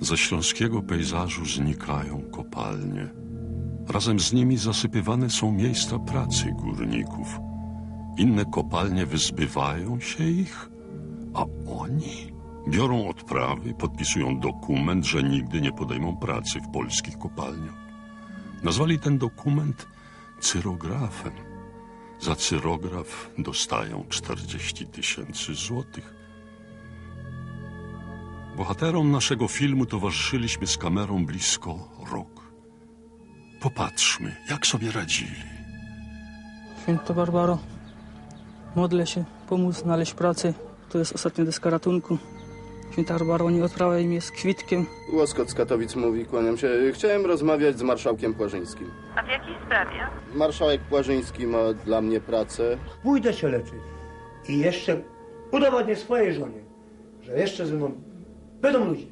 Ze śląskiego pejzażu znikają kopalnie. Razem z nimi zasypywane są miejsca pracy górników. Inne kopalnie wyzbywają się ich, a oni biorą odprawy, podpisują dokument, że nigdy nie podejmą pracy w polskich kopalniach. Nazwali ten dokument cyrografem. Za cyrograf dostają 40 tysięcy złotych. Bohaterom naszego filmu towarzyszyliśmy z kamerą blisko rok. Popatrzmy, jak sobie radzili. Święta Barbaro, modlę się, pomóc znaleźć pracę. To jest ostatnia deska ratunku. Święta Barbaro, nie odprawiaj mnie z kwitkiem. Łoskot z Katowic mówi, kłaniam się. Chciałem rozmawiać z marszałkiem Płażyńskim. A w jakiej sprawie? Marszałek Płażyński ma dla mnie pracę. Pójdę się leczyć i jeszcze udowodnię swojej żonie, że jeszcze ze mną będą ludzie.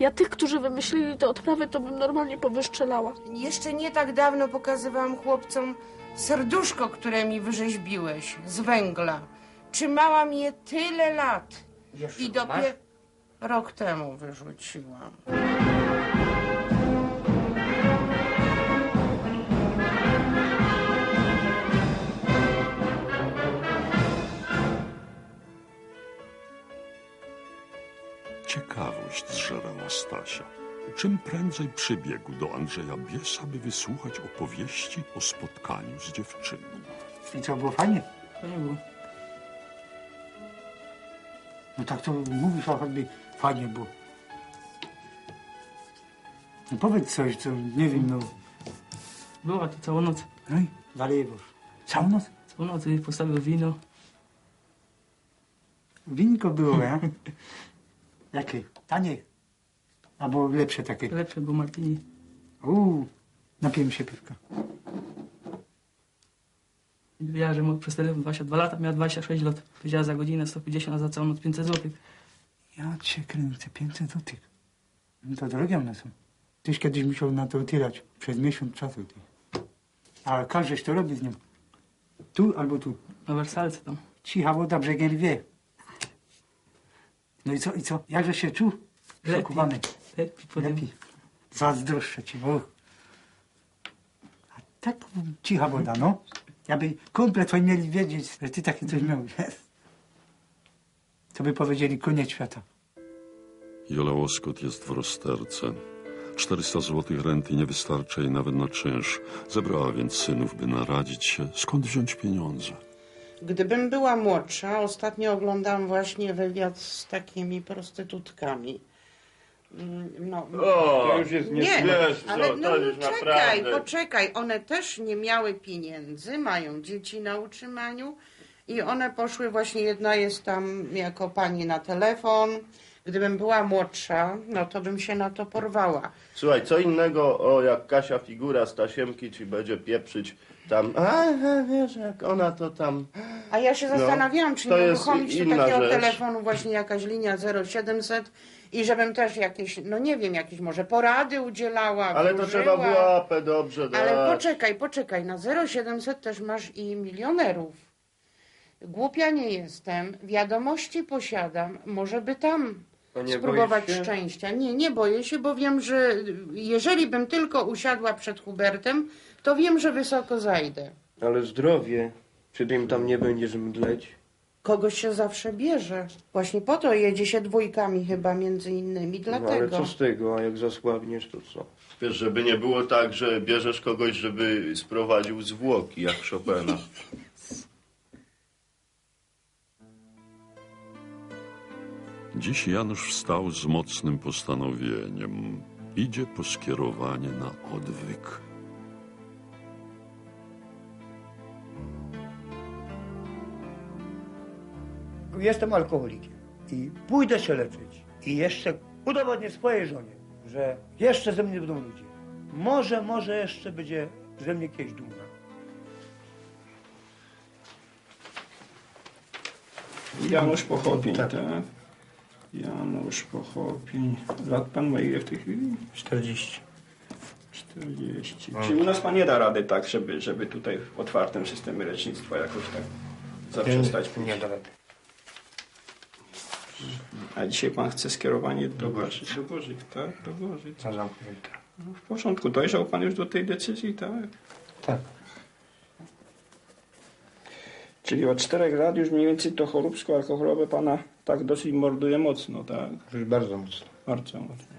Ja tych, którzy wymyślili te odprawy, to bym normalnie powyszczelała. Jeszcze nie tak dawno pokazywałam chłopcom serduszko, które mi wyrzeźbiłeś z węgla. Trzymałam je tyle lat i dopiero rok temu wyrzuciłam. Zżerała Stasia. Czym prędzej przybiegł do Andrzeja Biesa, by wysłuchać opowieści o spotkaniu z dziewczyną. I co, było fajnie? To nie było. No tak to mówisz, a choćby fajnie było. No powiedz coś, co nie wiem, no. Była to całą noc. No i Walejewóż. Całą noc? Całą noc i postawił wino. Winko było, ja? Jakie? Tanie? Albo lepsze takie? Lepsze było Martini. Uuu, napiłem się piwka. Powiedziała, że mógł przez telefon 22 lata, miała 26 lat. Powiedziała za godzinę 150, a za całą noc 500 zł. Ja cię kręcę, 500 złotych. No to drogie one są. Tyś kiedyś musiał na to tyrać przez miesiąc czasu. Ty. A każdyś to robi z nią. Tu albo tu. Na wersalce tam. Cicha woda brzegiem rwie. No i co, i co? Jakże się czuł? Lepiej. Szokowany. Lepiej. Lepiej. Zazdroszczę ci, bo... A tak cicha woda, no. Jakby kumple twoi mieli wiedzieć, że ty takie coś miałeś. To by powiedzieli koniec świata. Jola Łoskot jest w rozterce. 400 złotych renty nie wystarcza jej nawet na czynsz. Zebrała więc synów, by naradzić się, skąd wziąć pieniądze. Gdybym była młodsza, ostatnio oglądałam właśnie wywiad z takimi prostytutkami. Mm, No, O, to już jest nie, nieśmieszne, ale no, już czekaj, naprawdę. poczekaj. One też nie miały pieniędzy, mają dzieci na utrzymaniu i one poszły właśnie, jedna jest tam jako pani na telefon. Gdybym była młodsza, no to bym się na to porwała. Słuchaj, co innego, o jak Kasia figura z tasiemki ci będzie pieprzyć tam, a, a wiesz, jak ona to tam... A ja się No, zastanawiałam, czy to nie jest uruchomić inna takiego rzecz. telefonu właśnie jakaś linia 0700 i żebym też jakieś, no nie wiem, jakieś może porady udzielała, Ale to wróżyła. trzeba było apę dobrze dać. Ale poczekaj, poczekaj, na 0700 też masz i milionerów. Głupia nie jestem, wiadomości posiadam, może by tam nie spróbować boisz się? szczęścia. Nie, nie boję się, bo wiem, że jeżeli bym tylko usiadła przed Hubertem, to wiem, że wysoko zajdę. Ale zdrowie. Czy ty im tam nie będziesz mdleć? Kogoś się zawsze bierze. Właśnie po to jedzie się dwójkami chyba między innymi, No, ale dlatego. co z tego, a jak zasłabniesz, to co? Wiesz, żeby nie było tak, że bierzesz kogoś, żeby sprowadził zwłoki, jak Chopina. Dziś Janusz wstał z mocnym postanowieniem. Idzie po skierowanie na odwyk. Jestem alkoholikiem i pójdę się leczyć i jeszcze udowodnię swojej żonie, że jeszcze ze mnie będą ludzie. Może, może jeszcze będzie ze mnie kiedyś dumna. Janusz Pochopień, tak? Janusz Pochopień. Lat pan ma ile w tej chwili? 40. 40. Czyli u nas pan nie da rady tak, żeby, żeby tutaj w otwartym systemie lecznictwa jakoś tak zaprzestać pić? Nie da rady. A dzisiaj pan chce skierowanie do Gorzyc. Do Gorzyc, tak? Do Gorzyc. Za zamknięte. No, w porządku. Dojrzał pan już do tej decyzji, tak? Tak. Czyli od czterech lat już mniej więcej to choróbsko alkoholowe pana tak dosyć morduje mocno, tak? Już bardzo mocno. Bardzo mocno.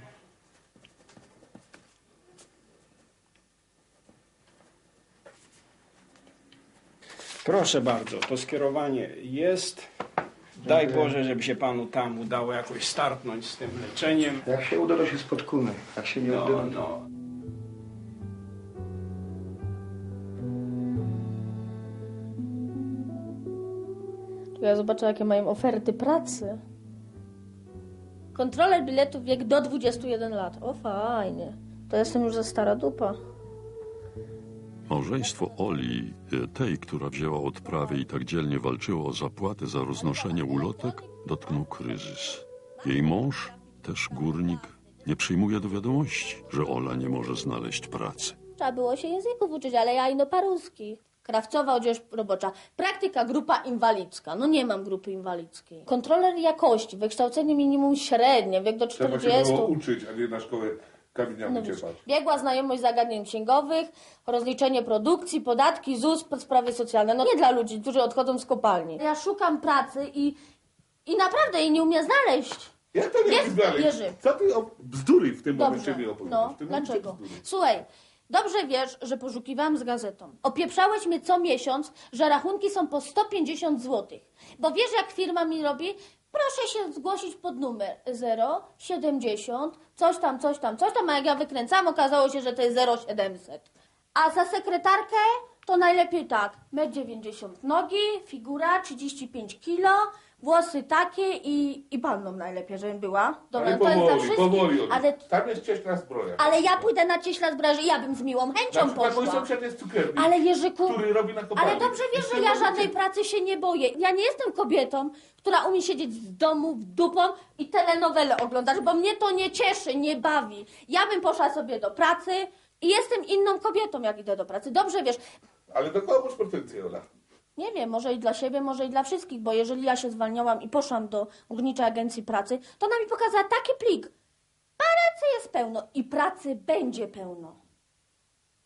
Proszę bardzo, to skierowanie jest. Daj Boże, żeby się panu tam udało jakoś startnąć z tym leczeniem. Jak się uda, to się spotkamy. Jak się nie uda, No, to... no. To ja zobaczę, jakie mają oferty pracy. Kontroler biletów wiek do 21 lat. O, fajnie. To jestem już za stara dupa. Małżeństwo Oli, e, tej, która wzięła odprawę i tak dzielnie walczyła o zapłatę za roznoszenie ulotek, dotknął kryzys. Jej mąż, też górnik, nie przyjmuje do wiadomości, że Ola nie może znaleźć pracy. Trzeba było się języków uczyć, ale ja ino paruski. Krawcowa odzież robocza. Praktyka grupa inwalidzka. No nie mam grupy inwalidzkiej. Kontroler jakości, wykształcenie minimum średnie, wiek do Trzeba 40. się było uczyć, a nie na szkołę kamieniami No wiesz, biegła znajomość zagadnień księgowych, rozliczenie produkcji, podatki, ZUS, sprawy socjalne. No nie dla ludzi, którzy odchodzą z kopalni. Ja szukam pracy i, i naprawdę jej nie umiem znaleźć. Jak to nie Jest, znaleźć? Jerzy. Co ty o bzdury w tym Dobrze. momencie mi opowiadasz? No, dlaczego? bzdury. Słuchaj, dobrze wiesz, że poszukiwałam z gazetą. Opieprzałeś mnie co miesiąc, że rachunki są po 150 zł. Bo wiesz, jak firma mi robi? Proszę się zgłosić pod numer 070, coś tam, coś tam, coś tam, a jak ja wykręcam, okazało się, że to jest 0700. A za sekretarkę to najlepiej tak, 1,90 m nogi, figura 35 kilo, włosy takie i, i panną najlepiej, żebym była. Dobra, Ale to jest dla powoli, wszystkich, powoli. Oli. ale Tam jest cieśna zbroja. ale ja pójdę na cieśla zbraży, ja bym z miłą Na chęcią przykład mój poszła. sąsiad jest cukiernik, Ale Jerzyku, który robi na kopalni. ale dobrze wiesz, I że ja żadnej pracy się nie boję. Ja nie jestem kobietą, która umie siedzieć z domu w dupą i telenowele oglądać, bo mnie to nie cieszy, nie bawi. Ja bym poszła sobie do pracy i jestem inną kobietą, jak idę do pracy. Dobrze wiesz, Ale do kogo masz pretensje, Ola? Nie wiem, może i dla siebie, może i dla wszystkich, bo jeżeli ja się zwalniałam i poszłam do Górniczej Agencji Pracy, to ona mi pokazała taki plik. Pracy jest pełno i pracy będzie pełno.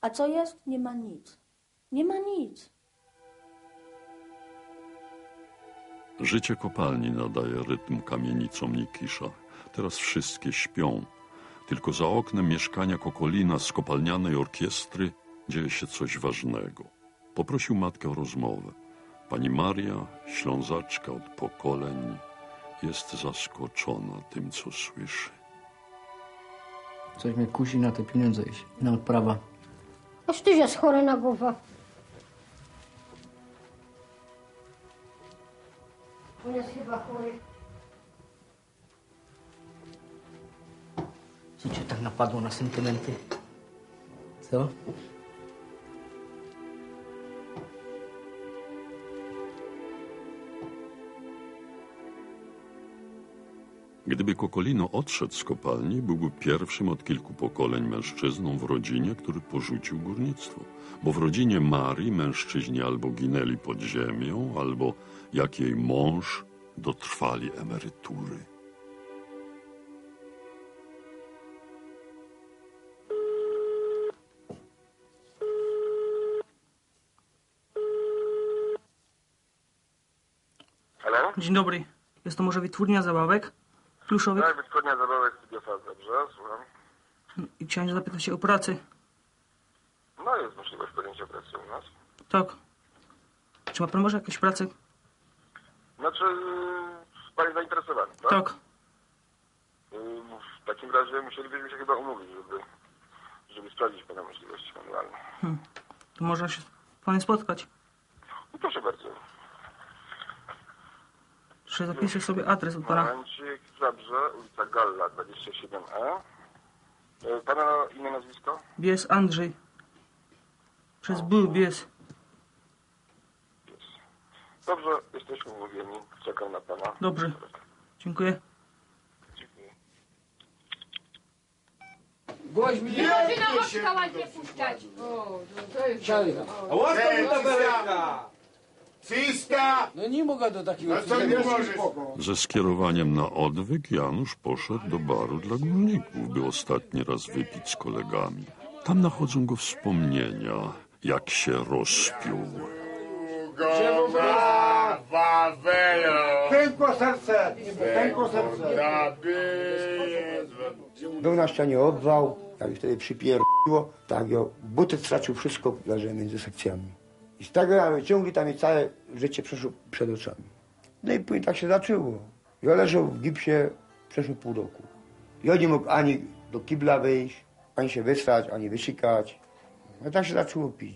A co jest? Nie ma nic. Nie ma nic. Życie kopalni nadaje rytm kamienicom Nikisza. Teraz wszystkie śpią. Tylko za oknem mieszkania Kokolina z kopalnianej orkiestry dzieje się coś ważnego. Poprosił matkę o rozmowę. Pani Maria, ślązaczka od pokoleń, jest zaskoczona tym, co słyszy. Coś mnie kusi na te pieniądze iść. Na odprawa. Aż ty jest chory na głowę. On jest chyba chory. Co cię tak napadło na sentymenty? Co? Gdyby Kokolino odszedł z kopalni, byłby pierwszym od kilku pokoleń mężczyzną w rodzinie, który porzucił górnictwo. Bo w rodzinie Marii mężczyźni albo ginęli pod ziemią, albo jak jej mąż dotrwali emerytury. Dzień dobry. Jest to może wytwórnia zabawek pluszowych? Tak, wytwórnia zabawek Studiofaz, dobrze, słucham. I chciałem zapytać się o pracę. No jest możliwość podjęcia pracy u nas. Tak. Czy ma pan może jakąś pracę? Znaczy, yy, pan jest zainteresowany, tak? Tak. Yy, W takim razie musielibyśmy się chyba umówić, żeby, żeby sprawdzić pana możliwości manualne. To można się z panem spotkać. No proszę bardzo. Jeszcze zapiszę sobie adres od pana. Momencik, dobrze, ulica Galla 27E. Yy, Pana imię, nazwisko? Bies Andrzej. Przez B Bies. Jest. Dobrze, jesteśmy umówieni. Czekam na pana. Dobrze. Dziękuję. Dziękuję. Ładnie puszczać. A łatwo mi tabelka! 300! No nie mogę do takiego... Co nie możesz? Ze skierowaniem na odwyk Janusz poszedł do baru dla górników, by ostatni raz wypić z kolegami. Tam nachodzą go wspomnienia, jak się rozpiął. Gowa Wawelo! Pękło serce! Pękło serce! Był na ścianie obwał, jak wtedy przypierdło, tak jo, buty stracił wszystko, leży między sekcjami. I z tego ja wyciągli, tam mi całe życie przeszło przed oczami. No i później tak się zaczęło. Ja leżał w gipsie, przeszło pół roku. Ja nie mógł ani do kibla wyjść, ani się wysrać, ani wysikać. No tak się zaczęło pić.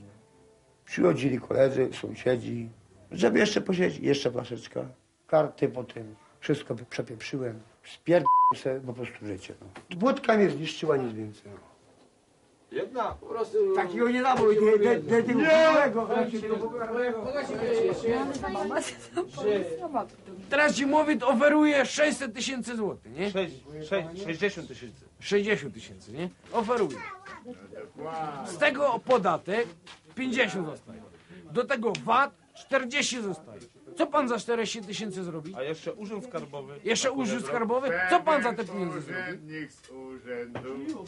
Przychodzili koledzy, sąsiedzi, żeby jeszcze posiedzieć, jeszcze flaszeczka. Karty potem, wszystko przepieprzyłem. Sobie po prostu życie. No. Wódka mnie zniszczyła, nic więcej. No. Jedna? Po prostu... Takiego nie dało, nie, nie, nie, nie, Teraz ci mówię, oferuje 600 tysięcy złotych, nie? 60 tysięcy. 60 tysięcy, nie? Oferuje. Z tego podatek 50 zostaje. Do tego VAT 40 zostaje. Co pan za 40 tysięcy zrobi? A jeszcze urząd skarbowy. Jeszcze urząd skarbowy? Co pan za te pieniądze zrobi? Urzędnik z urzędu.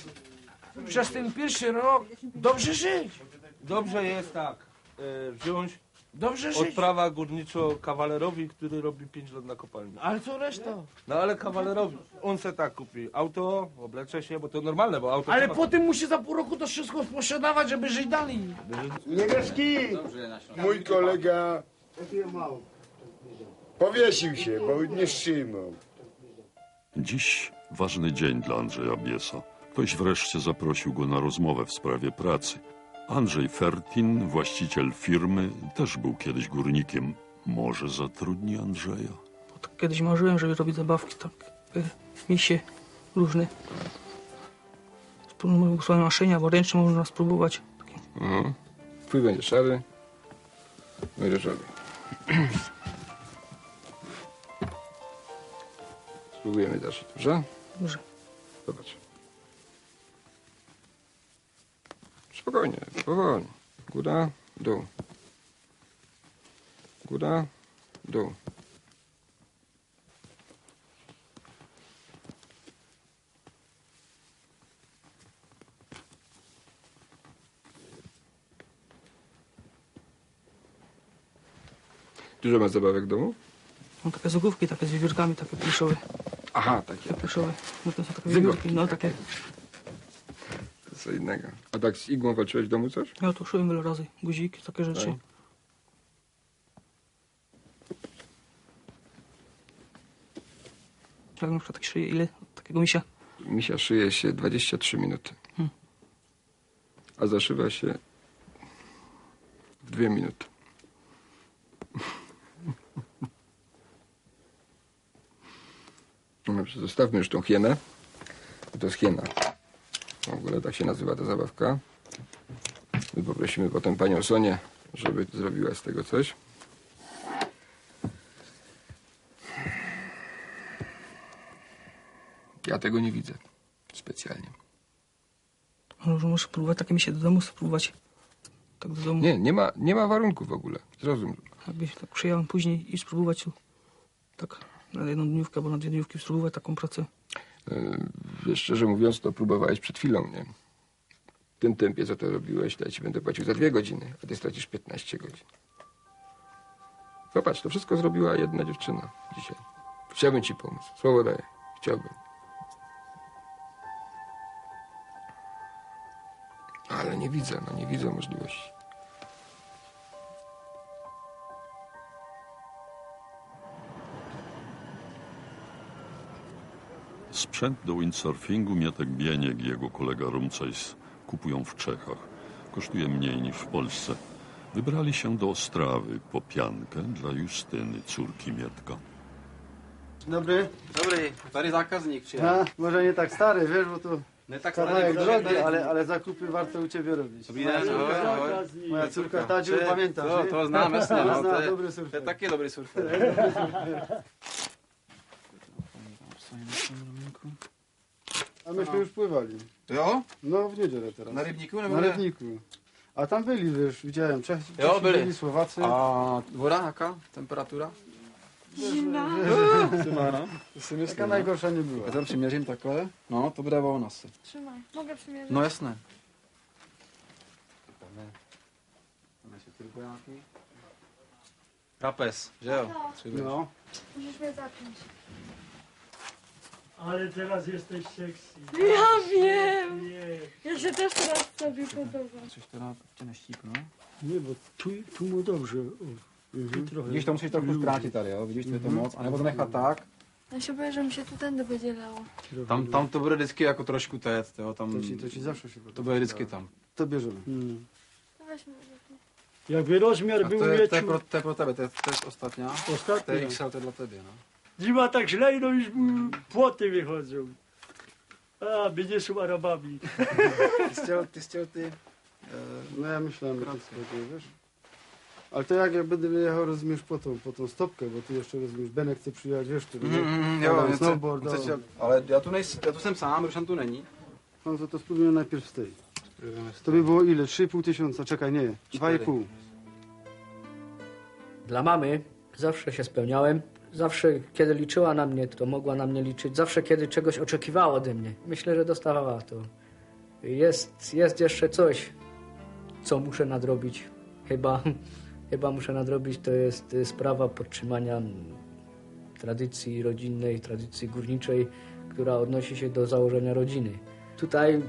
Przez ten pierwszy rok dobrze żyć. Dobrze jest tak. E, wziąć Dobrze żyć. odprawa górniczo kawalerowi, który robi 5 lat na kopalni. Ale co reszta? No ale kawalerowi, on se tak kupi auto, oblecze się, bo to normalne, bo auto... Ale trzeba- potem musi za pół roku to wszystko sprzedawać, żeby żyć dalej. Niebieski! Mój kolega powiesił się, bo nie trzymał. Dziś ważny dzień dla Andrzeja Biesa. Ktoś wreszcie zaprosił go na rozmowę w sprawie pracy. Andrzej Fertin, właściciel firmy, też był kiedyś górnikiem. Może zatrudni Andrzeja? Tak kiedyś marzyłem, żeby robić zabawki, tak, y, misie różne. Spróbuję swoją maszynie, albo ręcznie można spróbować. Mhm. Twój będzie szary, będzie szary. Spróbujemy zacząć, dobrze? Dobrze. Zobacz. Spokojnie, powoli. Góra, dół. Góra, dół. Dużo masz zabawek w domu? Mam takie zagłówki, takie z wiewiórkami, takie pluszowe. Aha, takie. Pluszowe. No to są takie wiewiórki, no takie. Co innego. A tak z igłą walczyłeś w domu coś? Ja to szyłem wiele razy, guziki, takie rzeczy. Tak. Jak na przykład tak szyję, ile takiego misia? Misia szyje się 23 minuty. Hmm. A zaszywa się w 2 minuty. No zostawmy już tą hienę. To jest hiena. W ogóle tak się nazywa ta zabawka. My poprosimy potem panią Sonię, żeby zrobiła z tego coś. Ja tego nie widzę specjalnie. Może muszę próbować takie misie do domu spróbować. Tak do domu. Nie, nie ma, nie ma warunków w ogóle. Zrozum. Jakbyś tak przyjechałem później i spróbować. Tak na jedną dniówkę albo na dwie dniówki spróbować taką pracę. Yy, szczerze mówiąc, to próbowałeś przed chwilą, nie? W tym tempie, co to robiłeś, to ja ci będę płacił za dwie godziny, a ty stracisz 15 godzin. Popatrz, to wszystko zrobiła jedna dziewczyna dzisiaj. Chciałbym ci pomóc. Słowo daję. Chciałbym. Ale nie widzę, no nie widzę możliwości. Sprzęt do windsurfingu Mietek Bieniek i jego kolega Rumcajs kupują w Czechach. Kosztuje mniej niż w Polsce. Wybrali się do Ostrawy po piankę dla Justyny, córki Mietka. Dobry. Dobry, stary zákazník přijel. A, może nie tak stary, wiesz, bo tu Nie tak kawałek stary, drogi, ale, ale zakupy warto u ciebie robić. Moja córka, moja córka Tadziu, pamiętasz, To, nie? to znám, jasně, no, Zná, to, je, dobry to surfer. je taky dobrý surfer. A myśmy już pływali. Jo? No, w niedzielę teraz. Na Rybníku nebo Na kde? Rybníku. A tam byli, wiesz, widziałem, Czech, Jo, Czesi byli. byli, Słowacy. A woda jaka? Temperatura? Zimna. Zima, no. To si myslím, Taka no. najgorsza nie była. Já tam přiměřím takhle. No, to bude volno asi. Trzymaj. Mogę przymierzyć? No jasné. Kapes, že jo? Třeba. No. Musisz mnie zapiąć. Ale teraz jesteś sexy. Ja wiem! Nie. Ja się też teraz sobie podobam. Coś teda tě neštípnu. Nie, bo tu, tu mu dobrze. O, tu trochę Vidíš, to musíš trochu lubi. zkrátit tady, jo? Vidíš, to je to Mhm. moc. A nebo to nechat tak. Ja się boję, że mi się tu tędy będzie lało. Tam, tam to bude vždycky jako trošku téct, jo? Tam, To ci, to ci zawsze się to bude vždycky tam. To bierzemy. To weźmy. Jakby rozmiar A był to, je, to, je mieciu, pro, to je pro tebe, to je, to je ostatnia. Ostatnia. To je XL, to je dla tebe, no. Zima tak źle, no już mu płoty wychodzą. A, będzie są Arabami. Ty chtěl, ty ty... No ja myślałem, że to wiesz. Ale to jak ja będę jechał, rozumiesz, po tą, po tą stopkę, bo ty jeszcze, rozumiesz, Benek chce przyjechać, wiesz, ty, Mm, mm, jo, Tam něco, snowboard, no. ale já tu, nejsem, já tu jsem sám, Rušan tu není. No to, to spróbujemy najpierw z tej. To by było ile? 3,5 tysiąca, czekaj, nie, 2,5. Dla mamy zawsze się spełniałem. Zawsze, kiedy liczyła na mnie, to mogła na mnie liczyć. Zawsze, kiedy czegoś oczekiwała ode mnie, myślę, że dostawała to. Jest, jest jeszcze coś, co muszę nadrobić. Chyba, chyba muszę nadrobić, to jest y, sprawa podtrzymania mm, tradycji rodzinnej, tradycji górniczej, która odnosi się do założenia rodziny. Tutaj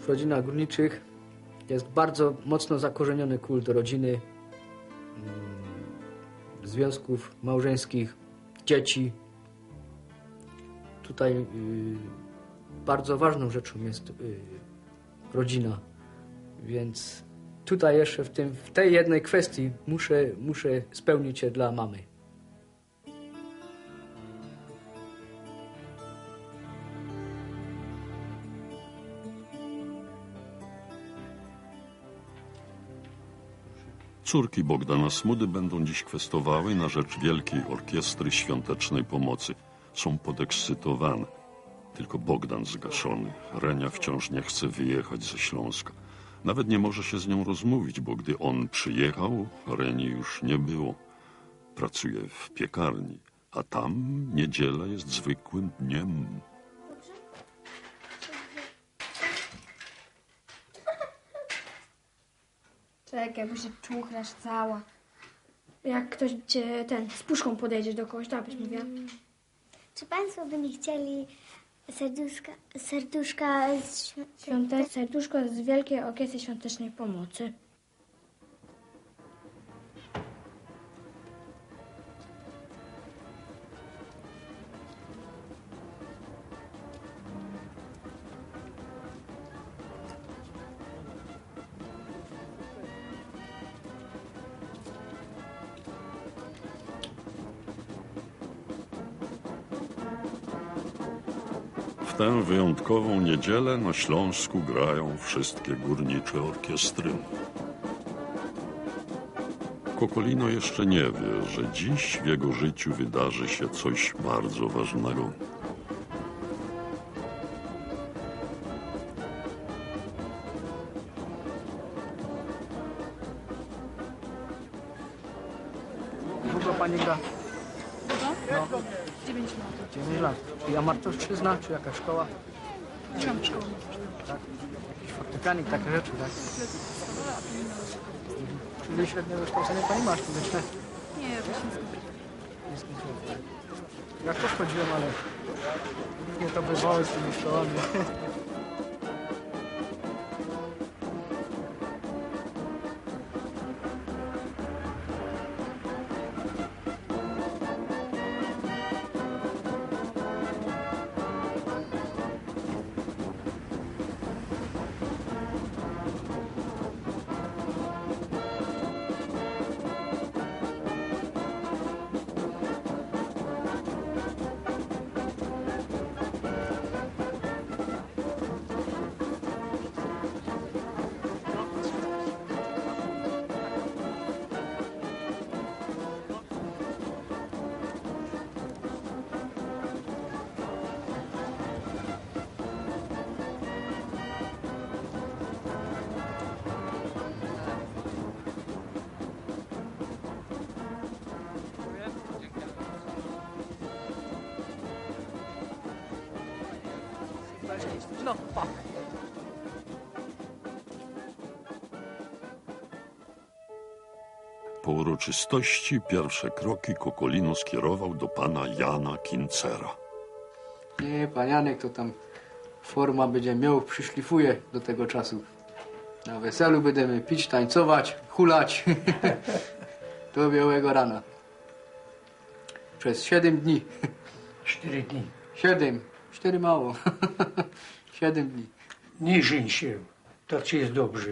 w rodzinach górniczych jest bardzo mocno zakorzeniony kult rodziny, mm, związków małżeńskich, dzieci. Tutaj y, bardzo ważną rzeczą jest y, rodzina, więc tutaj jeszcze w, tym, w tej jednej kwestii muszę, muszę spełnić się dla mamy. Córki Bogdana Smudy będą dziś kwestowały na rzecz Wielkiej Orkiestry Świątecznej Pomocy. Są podekscytowane. Tylko Bogdan zgaszony. Renia wciąż nie chce wyjechać ze Śląska. Nawet nie może się z nią rozmówić, bo gdy on przyjechał, Reni już nie było. Pracuje w piekarni, a tam niedziela jest zwykłym dniem. Czekaj, bo się czuchrasz cała. Jak ktoś cię, ten, z puszką podejdziesz do kogoś, tak byś mówiła. Czy Państwo by nie chcieli serduszka, serduszka z świ- Świąte... Serduszko z Wielkiej Orkiestry Świątecznej Pomocy. W tę wyjątkową niedzielę na Śląsku grają wszystkie górnicze orkiestry. Kokolino jeszcze nie wie, że dziś w jego życiu wydarzy się coś bardzo ważnego. Lat. 9 lat. Czy amartorszczyzna, czy jakaś szkoła? Nie mam szkoły. Tak? Jakiś fortepianik, takie rzeczy, tak? Czyli średnie wykształcenie pani masz muzyczne? Nie, właśnie Nie skończyłem. Ja też chodziłem, ale nie to bywało z tymi szkołami. No, pa. Po uroczystości pierwsze kroki Kokolino skierował do pana Jana Kincera. Nie, pan Janek to tam forma będzie miał, przyszlifuje do tego czasu. Na weselu będziemy pić, tańcować, hulać. do białego rana. Przez 7 dni. Cztery dni. 7. 4 mało. 7 dni. Nie żeń się. Tak ci jest dobrze.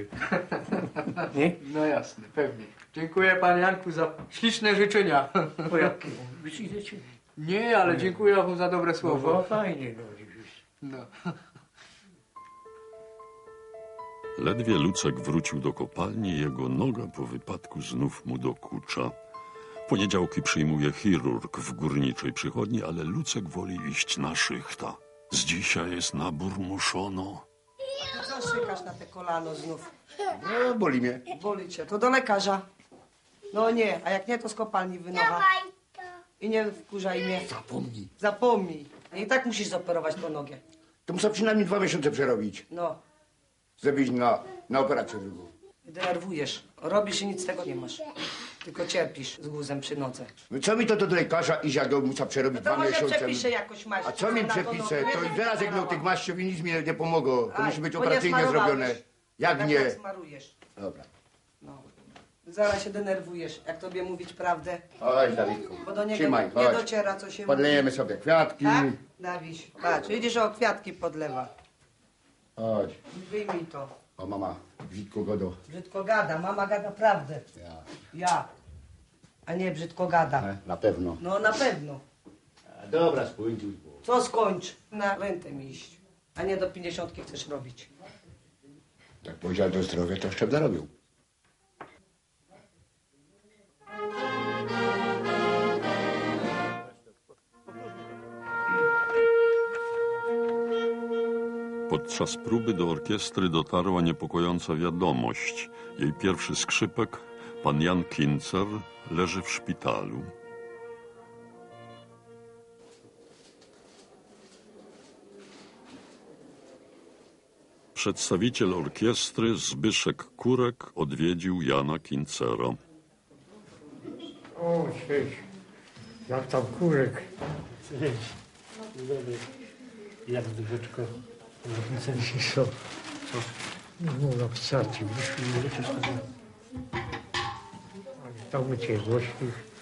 Nie? No jasne, pewnie. Dziękuję panie Janku za śliczne życzenia. O jakie? Wy idziecie? Nie, ale dziękuję wam za dobre No, słowo. bo fajnie, no. No. Ledwie Lucek wrócił do kopalni, jego noga po wypadku znów mu dokucza. Poniedziałki przyjmuje chirurg w górniczej przychodni, ale Lucek woli iść na szychta. Z dzisiaj jest nabór muszono. Co szykasz na te kolano znów? No, boli mnie. Boli cię. To do lekarza. No nie, a jak nie, to z kopalni wynocha. I nie wkurzaj mnie. Zapomnij. Zapomnij. I tak musisz zoperować tą nogę. To muszę przynajmniej dwa miesiące przerobić. No, Zrobić na, na operację drugą. denerwujesz. Robisz i nic z tego nie masz. Tylko cierpisz z guzem przy nodze. No co mi to do lekarza iść, jak go muszę przerobić No to dwa może miesiące? przepiszę jakoś maść. A co mi Na przepisze? To i zaraz jak miał tych maściów i nic mi nie pomogło. To Aj, musi być bo nie operacyjnie smarowałeś. zrobione. Jak Tak nie? smarujesz. Dobra. Zaraz się denerwujesz, jak tobie mówić prawdę. Chodź, Dawidku. Bo do niego Trzymaj, nie chodź. dociera, co się Podlejemy mówi. sobie kwiatki. Tak? Dawiś, patrz, widzisz, o kwiatki podlewa. Chodź. Wyjmij to. O mama, brzydko godo. Brzydko gada, mama gada prawdę. Ja. Ja. A nie brzydko gada. Na pewno. No na pewno. Dobra, spójrz. Co skończ? Na rentę mi iść. A nie do pięćdziesiątki chcesz robić. Tak powiedział do zdrowia, to jeszcze zarobił. Podczas próby do orkiestry dotarła niepokojąca wiadomość. Jej pierwszy skrzypek, pan Jan Kincer, leży w szpitalu. Przedstawiciel orkiestry Zbyszek Kurek odwiedził Jana Kincera. O, cześć. Jak tam kurek? Cześć. Jak dużeczko? Różnice co? Co? No, na psaci. Wyszli mi rzeczy sobie. Tam my cię głośnych.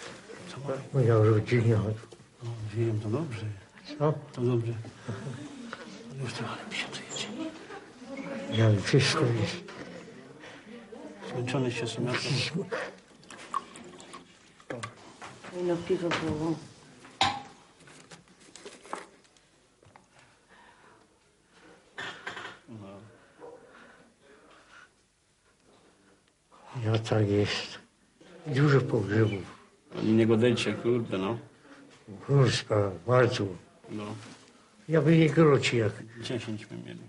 Moja rodzina. Wiem, to dobrze. Co? To dobrze. Już trochę mi się to jedzie. Ja wszystko jest. Zmęczony się sumiatem. No piwo było. Ja tak jest. Dużo pogrzebów. Oni nie godajcie, kurde, no. Kurska, bardzo. No, Ja by nie groci jak. dziesięć my mieli.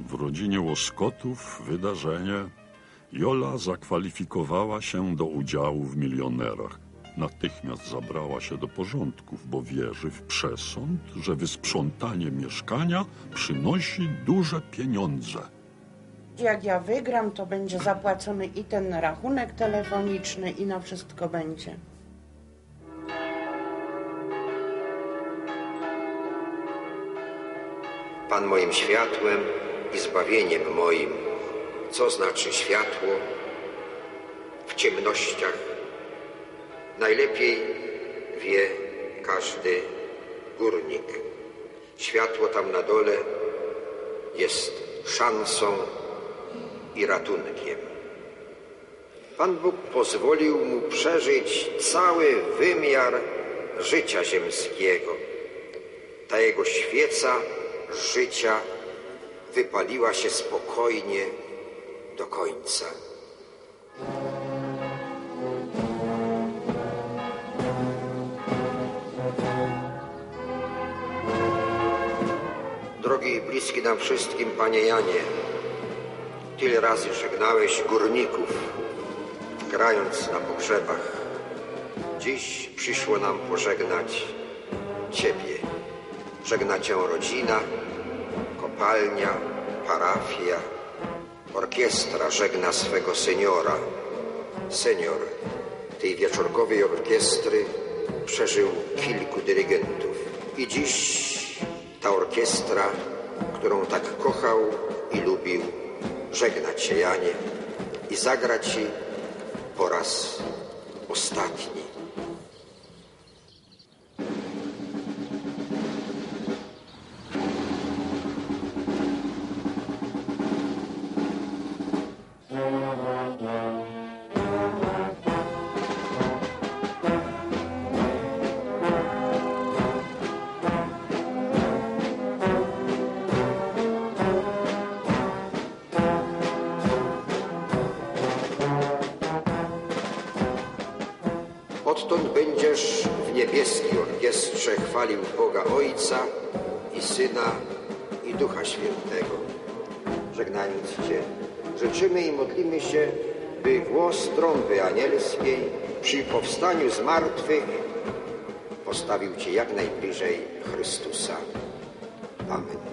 W rodzinie Łoskotów wydarzenie. Jola zakwalifikowała się do udziału w milionerach. Natychmiast zabrała się do porządków, bo wierzy w przesąd, że wysprzątanie mieszkania przynosi duże pieniądze. Jak ja wygram, to będzie zapłacony i ten rachunek telefoniczny, i na wszystko będzie. Pan moim światłem i zbawieniem moim. Co znaczy światło? W ciemnościach najlepiej wie każdy górnik. Światło tam na dole jest szansą i ratunkiem. Pan Bóg pozwolił mu przeżyć cały wymiar życia ziemskiego. Ta jego świeca życia wypaliła się spokojnie do końca. Bliski nam wszystkim, Panie Janie, tyle razy żegnałeś górników, grając na pogrzebach. Dziś przyszło nam pożegnać Ciebie. Żegna Cię rodzina, kopalnia, parafia, orkiestra żegna swego seniora. Senior tej wieczorkowej orkiestry przeżył kilku dyrygentów. I dziś ta orkiestra, którą tak kochał i lubił, żegna Cię, Janie, i zagra Ci po raz ostatni. Niebieskiej orkiestrze chwalił Boga Ojca i Syna i Ducha Świętego. Żegnając Cię, życzymy i modlimy się, by głos trąby anielskiej przy powstaniu z martwych postawił Cię jak najbliżej Chrystusa. Amen.